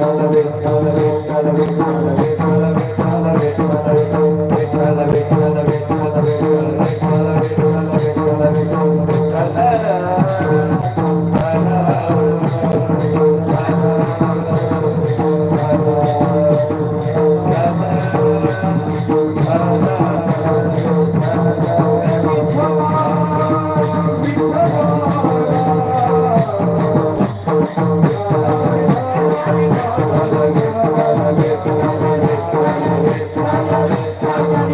Oh, Thank you.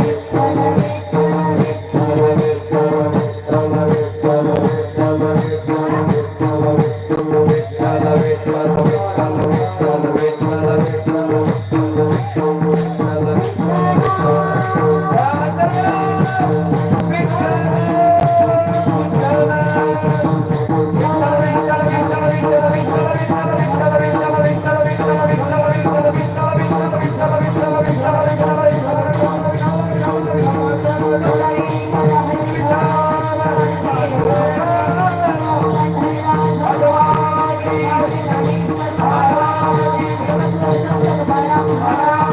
Música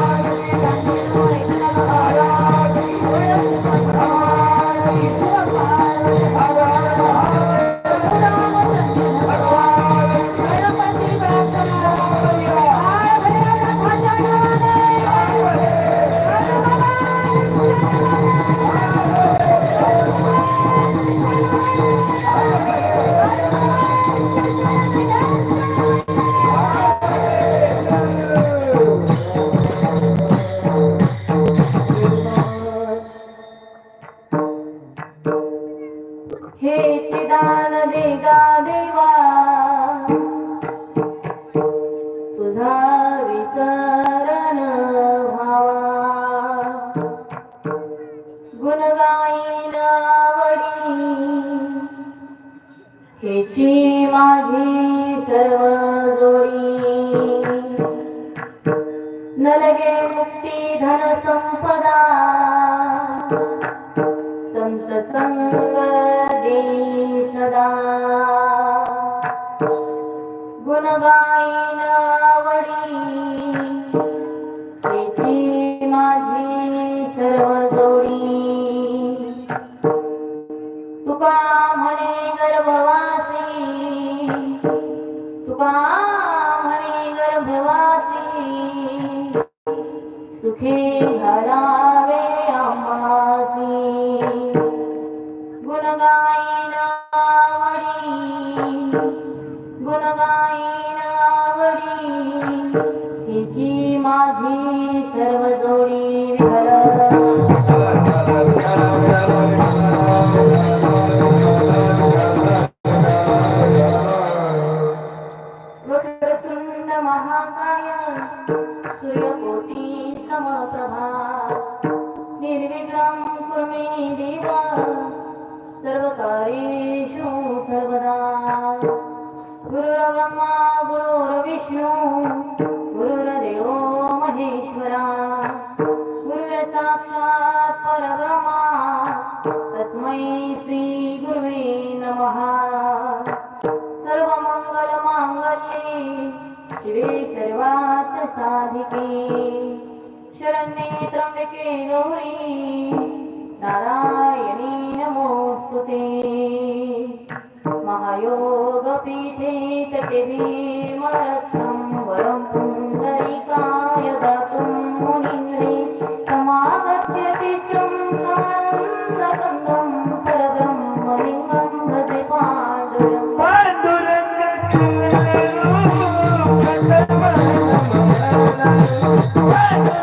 दान देगा देवा. तेची माझी सर्व जोडी. तुका म्हणे गर्भवासी. तुका म्हणे गर्भवासी. सुखे घरावे आम्हासी. गुणगाई माझी सर्व जोडी वक्रतुंड महाकाय सूर्यकोटी समप्रभा. निर्विघ्नं कुरु देव सर्वकारेषु सर्वदा. गुरुर्ब्रह्मा गुरुर्विष्णू साधिके शरण्ये त्र्यम्बके गौरी। नारायणी नमोऽस्तु ते। महायोगपीठे तटे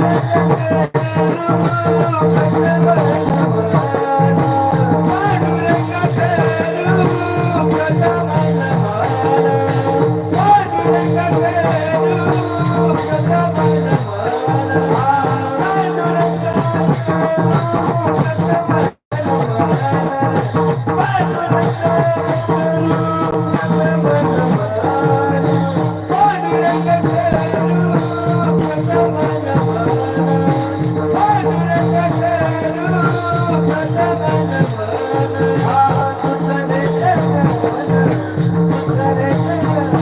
Thank you. Música